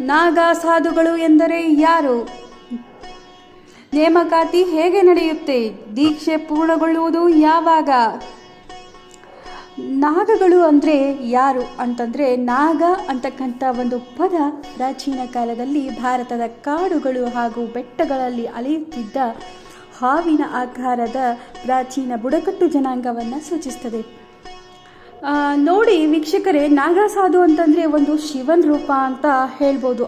ನಾಗ ಸಾಧುಗಳು ಎಂದರೆ ಯಾರು? ನೇಮಕಾತಿ ಹೇಗೆ ನಡೆಯುತ್ತೆ? ದೀಕ್ಷೆ ಪೂರ್ಣಗೊಳ್ಳುವುದು ಯಾವಾಗ? ನಾಗಗಳು ಅಂದರೆ ಯಾರು ಅಂತಂದರೆ ನಾಗ ಅಂತಕ್ಕಂಥ ಒಂದು ಪದ ಪ್ರಾಚೀನ ಕಾಲದಲ್ಲಿ ಭಾರತದ ಕಾಡುಗಳು ಹಾಗೂ ಬೆಟ್ಟಗಳಲ್ಲಿ ಅಲೆಯುತ್ತಿದ್ದ ಹಾವಿನ ಆಕಾರದ ಪ್ರಾಚೀನ ಬುಡಕಟ್ಟು ಜನಾಂಗವನ್ನು ಸೂಚಿಸ್ತದೆ. ಆ, ನೋಡಿ ವೀಕ್ಷಕರೇ, ನಾಗಸಾಧು ಅಂತಂದರೆ ಒಂದು ಶಿವನ್ ರೂಪ ಅಂತ ಹೇಳ್ಬೋದು.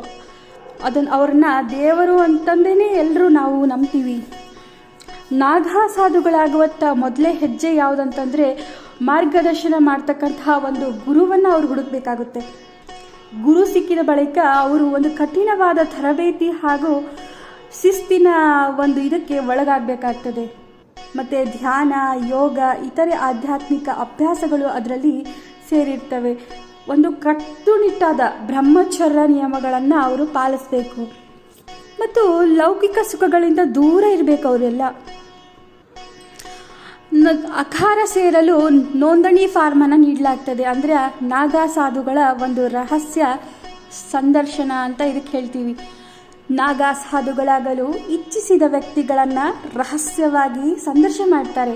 ಅದನ್ನು ಅವ್ರನ್ನ ದೇವರು ಅಂತಂದೇ ಎಲ್ಲರೂ ನಾವು ನಂಬ್ತೀವಿ. ನಾಗ ಸಾಧುಗಳಾಗುವತ್ತ ಮೊದಲೇ ಹೆಜ್ಜೆ ಯಾವುದಂತಂದರೆ ಮಾರ್ಗದರ್ಶನ ಮಾಡ್ತಕ್ಕಂತಹ ಒಂದು ಗುರುವನ್ನು ಅವ್ರು ಹುಡುಕಬೇಕಾಗುತ್ತೆ. ಗುರು ಸಿಕ್ಕಿದ ಬಳಿಕ ಅವರು ಒಂದು ಕಠಿಣವಾದ ತರಬೇತಿ ಹಾಗೂ ಶಿಸ್ತಿನ ಒಂದು ಇದಕ್ಕೆ ಒಳಗಾಗಬೇಕಾಗ್ತದೆ. ಮತ್ತು ಧ್ಯಾನ, ಯೋಗ, ಇತರೆ ಆಧ್ಯಾತ್ಮಿಕ ಅಭ್ಯಾಸಗಳು ಅದರಲ್ಲಿ ಸೇರಿರ್ತವೆ. ಒಂದು ಕಟ್ಟುನಿಟ್ಟಾದ ಬ್ರಹ್ಮಚರ್ಯ ನಿಯಮಗಳನ್ನು ಅವರು ಪಾಲಿಸಬೇಕು. ಮತ್ತು ಲೌಕಿಕ ಸುಖಗಳಿಂದ ದೂರ ಇರಬೇಕು ಅವರೆಲ್ಲ. ಅಖಾರ ಸೇರಲು ನೋಂದಣಿ ಫಾರ್ಮನ್ನು ನೀಡಲಾಗ್ತದೆ. ಅಂದರೆ ನಾಗಾ ಸಾಧುಗಳ ಒಂದು ರಹಸ್ಯ ಸಂದರ್ಶನ ಅಂತ ಇದಕ್ಕೆ ಹೇಳ್ತೀವಿ. ನಾಗ ಸಾಧುಗಳಾಗಲು ಇಚ್ಛಿಸಿದ ವ್ಯಕ್ತಿಗಳನ್ನು ರಹಸ್ಯವಾಗಿ ಸಂದರ್ಶನ ಮಾಡ್ತಾರೆ.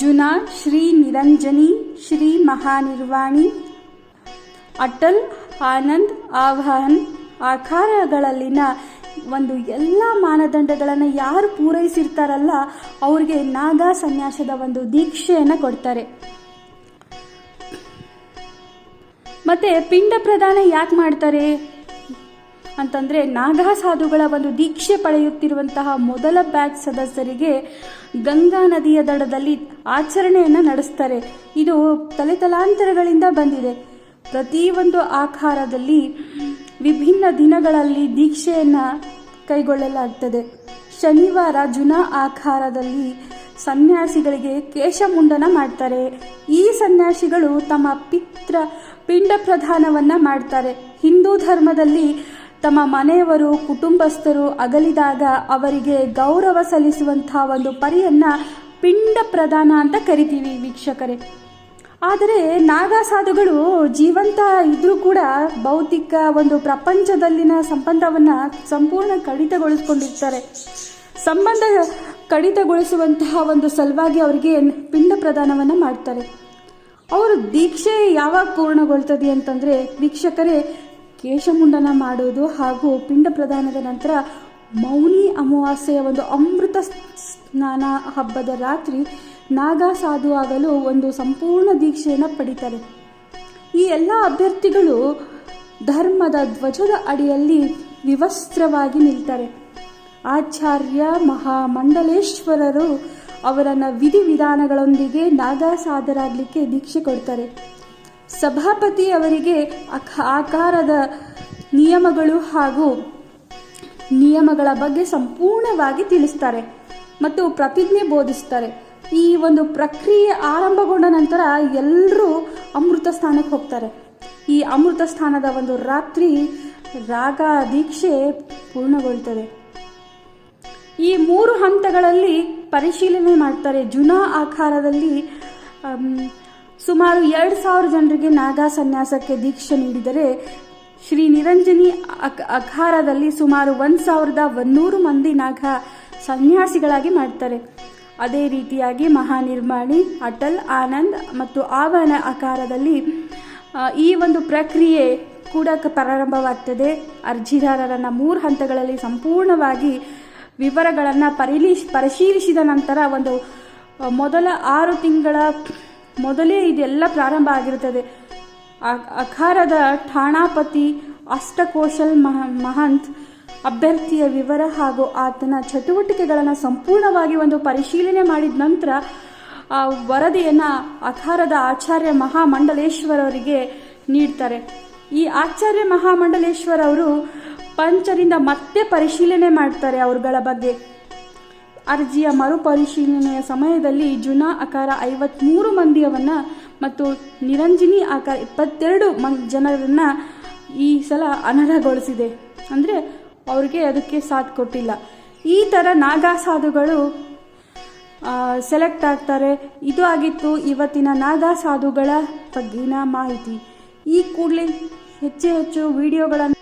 ಜುನಾ, ಶ್ರೀ ನಿರಂಜನಿ, ಶ್ರೀ ಮಹಾನಿರ್ವಾಣಿ, ಅಟಲ್, ಆನಂದ್ ಆವಾಹನ್ ಆಕಾರಗಳಲ್ಲಿನ ಒಂದು ಎಲ್ಲ ಮಾನದಂಡಗಳನ್ನು ಯಾರು ಪೂರೈಸಿರ್ತಾರಲ್ಲ, ಅವ್ರಿಗೆ ನಾಗಾ ಸನ್ಯಾಸದ ಒಂದು ದೀಕ್ಷೆಯನ್ನು ಕೊಡ್ತಾರೆ. ಮತ್ತೆ ಪಿಂಡ ಪ್ರದಾನ ಯಾಕೆ ಮಾಡ್ತಾರೆ? ಅಂತಂದರೆ ನಾಗ ಸಾಧುಗಳ ಒಂದು ದೀಕ್ಷೆ ಪಡೆಯುತ್ತಿರುವಂತಹ ಮೊದಲ ಬ್ಯಾಚ್ ಸದಸ್ಯರಿಗೆ ಗಂಗಾ ನದಿಯ ದಡದಲ್ಲಿ ಆಚರಣೆಯನ್ನು ನಡೆಸ್ತಾರೆ. ಇದು ತಲೆತಲಾಂತರಗಳಿಂದ ಬಂದಿದೆ. ಪ್ರತಿಯೊಂದು ಆಕಾರದಲ್ಲಿ ವಿಭಿನ್ನ ದಿನಗಳಲ್ಲಿ ದೀಕ್ಷೆಯನ್ನು ಕೈಗೊಳ್ಳಲಾಗ್ತದೆ. ಶನಿವಾರ ಜುನಾ ಆಕಾರದಲ್ಲಿ ಸನ್ಯಾಸಿಗಳಿಗೆ ಕೇಶಮುಂಡನ ಮಾಡ್ತಾರೆ. ಈ ಸನ್ಯಾಸಿಗಳು ತಮ್ಮ ಪಿತ್ರ ಪಿಂಡ ಪ್ರಧಾನವನ್ನು ಮಾಡ್ತಾರೆ. ಹಿಂದೂ ಧರ್ಮದಲ್ಲಿ ತಮ್ಮ ಮನೆಯವರು, ಕುಟುಂಬಸ್ಥರು ಅಗಲಿದಾಗ ಅವರಿಗೆ ಗೌರವ ಸಲ್ಲಿಸುವಂತಹ ಒಂದು ಪರಿಯನ್ನು ಪಿಂಡ ಪ್ರದಾನ ಅಂತ ಕರಿತೀವಿ ವೀಕ್ಷಕರೇ. ಆದರೆ ನಾಗಾಸಾಧುಗಳು ಜೀವಂತ ಇದ್ರೂ ಕೂಡ ಭೌತಿಕ ಒಂದು ಪ್ರಪಂಚದಲ್ಲಿನ ಸಂಬಂಧವನ್ನು ಸಂಪೂರ್ಣ ಕಡಿತಗೊಳಿಸ್ಕೊಂಡಿರ್ತಾರೆ. ಸಂಬಂಧ ಕಡಿತಗೊಳಿಸುವಂತಹ ಒಂದು ಸಲುವಾಗಿ ಅವರಿಗೆ ಪಿಂಡ ಪ್ರದಾನವನ್ನು ಮಾಡ್ತಾರೆ. ಅವರು ದೀಕ್ಷೆ ಯಾವಾಗ ಪೂರ್ಣಗೊಳ್ತದೆ ಅಂತಂದರೆ ವೀಕ್ಷಕರೇ ಕೇಶಮುಂಡನ ಮಾಡುವುದು ಹಾಗೂ ಪಿಂಡ ಪ್ರದಾನದ ನಂತರ ಮೌನಿ ಅಮಾವಾಸ್ಯೆಯ ಒಂದು ಅಮೃತ ಸ್ನಾನ ಹಬ್ಬದ ರಾತ್ರಿ ನಾಗ ಸಾಧು ಆಗಲು ಒಂದು ಸಂಪೂರ್ಣ ದೀಕ್ಷೆಯನ್ನು ಪಡಿತಾರೆ. ಈ ಎಲ್ಲ ಅಭ್ಯರ್ಥಿಗಳು ಧರ್ಮದ ಧ್ವಜದ ಅಡಿಯಲ್ಲಿ ವಿವಸ್ತ್ರವಾಗಿ ನಿಲ್ತಾರೆ. ಆಚಾರ್ಯ ಮಹಾಮಂಡಲೇಶ್ವರರು ಅವರನ್ನು ವಿಧಿವಿಧಾನಗಳೊಂದಿಗೆ ನಾಗಾಸಾಧರಾಗಲಿಕ್ಕೆ ದೀಕ್ಷೆ ಕೊಡ್ತಾರೆ. ಸಭಾಪತಿ ಅವರಿಗೆ ಆಕಾರದ ನಿಯಮಗಳು ಹಾಗೂ ನಿಯಮಗಳ ಬಗ್ಗೆ ಸಂಪೂರ್ಣವಾಗಿ ತಿಳಿಸ್ತಾರೆ ಮತ್ತು ಪ್ರತಿಜ್ಞೆ ಬೋಧಿಸ್ತಾರೆ. ಈ ಒಂದು ಪ್ರಕ್ರಿಯೆ ಆರಂಭಗೊಂಡ ನಂತರ ಎಲ್ಲರೂ ಅಮೃತ ಸ್ಥಾನಕ್ಕೆ ಹೋಗ್ತಾರೆ. ಈ ಅಮೃತ ಸ್ಥಾನದ ಒಂದು ರಾತ್ರಿ ರಾಗ ದೀಕ್ಷೆ ಪೂರ್ಣಗೊಳ್ತದೆ ಈ ಮೂರು ಹಂತಗಳಲ್ಲಿ ಪರಿಶೀಲನೆ ಮಾಡ್ತಾರೆ. ಜುನಾ ಆಕಾರದಲ್ಲಿ ಸುಮಾರು ಎರಡು ಸಾವಿರ ಜನರಿಗೆ ನಾಗಾ ಸನ್ಯಾಸಕ್ಕೆ ದೀಕ್ಷೆ ನೀಡಿದರೆ ಶ್ರೀ ನಿರಂಜನಿ ಅಕ್ ಅಖಾರದಲ್ಲಿ ಸುಮಾರು ಒಂದು ಸಾವಿರದ ಒಂದೂರು ಮಂದಿ ನಾಗ ಸನ್ಯಾಸಿಗಳಾಗಿ ಮಾಡ್ತಾರೆ. ಅದೇ ರೀತಿಯಾಗಿ ಮಹಾನಿರ್ಮಾಣಿ ಅಟಲ್ ಆನಂದ್ ಮತ್ತು ಆವರಣ ಆಕಾರದಲ್ಲಿ ಈ ಒಂದು ಪ್ರಕ್ರಿಯೆ ಕೂಡ ಪ್ರಾರಂಭವಾಗ್ತದೆ. ಅರ್ಜಿದಾರರನ್ನು ಮೂರು ಹಂತಗಳಲ್ಲಿ ಸಂಪೂರ್ಣವಾಗಿ ವಿವರಗಳನ್ನು ಪರಿಲೀಶ್ ಪರಿಶೀಲಿಸಿದ ನಂತರ ಒಂದು ಮೊದಲ ಆರು ತಿಂಗಳ ಮೊದಲೇ ಇದೆಲ್ಲ ಪ್ರಾರಂಭ ಆಗಿರುತ್ತದೆ. ಅಖಾರದ ಠಾಣಾಪತಿ ಅಷ್ಟಕೋಶಲ್ ಮಹ, ಮಹಂತ್ ಅಭ್ಯರ್ಥಿಯ ವಿವರ ಹಾಗೂ ಆತನ ಚಟುವಟಿಕೆಗಳನ್ನು ಸಂಪೂರ್ಣವಾಗಿ ಒಂದು ಪರಿಶೀಲನೆ ಮಾಡಿದ ನಂತರ, ಆ ವರದಿಯನ್ನು ಅಖಾರದ ಆಚಾರ್ಯ ಮಹಾಮಂಡಲೇಶ್ವರವರಿಗೆ ನೀಡ್ತಾರೆ. ಈ ಆಚಾರ್ಯ ಮಹಾಮಂಡಲೇಶ್ವರ ಅವರು ಪಂಚರಿಂದ ಮತ್ತೆ ಪರಿಶೀಲನೆ ಮಾಡ್ತಾರೆ ಅವ್ರಗಳ ಬಗ್ಗೆ. ಅರ್ಜಿಯ ಮರುಪರಿಶೀಲನೆಯ ಸಮಯದಲ್ಲಿ ಜುನಾ ಆಕಾರ ಐವತ್ಮೂರು ಮಂದಿಯವನ್ನ ಮತ್ತು ನಿರಂಜಿನಿ ಆಕಾರ ಇಪ್ಪತ್ತೆರಡು ಮನ್ ಜನರನ್ನ ಈ ಸಲ ಅನರ್ಹಗೊಳಿಸಿದೆ. ಅಂದರೆ ಅವ್ರಿಗೆ ಅದಕ್ಕೆ ಸಾಥ್ ಕೊಟ್ಟಿಲ್ಲ. ಈ ಥರ ನಾಗಾ ಸಾಧುಗಳು ಸೆಲೆಕ್ಟ್ ಆಗ್ತಾರೆ. ಇದು ಆಗಿತ್ತು ಇವತ್ತಿನ ನಾಗಾ ಸಾಧುಗಳ ಬಗ್ಗಿನ ಮಾಹಿತಿ. ಈ ಕೂಡಲೇ ಹೆಚ್ಚು ಹೆಚ್ಚು ವಿಡಿಯೋಗಳನ್ನು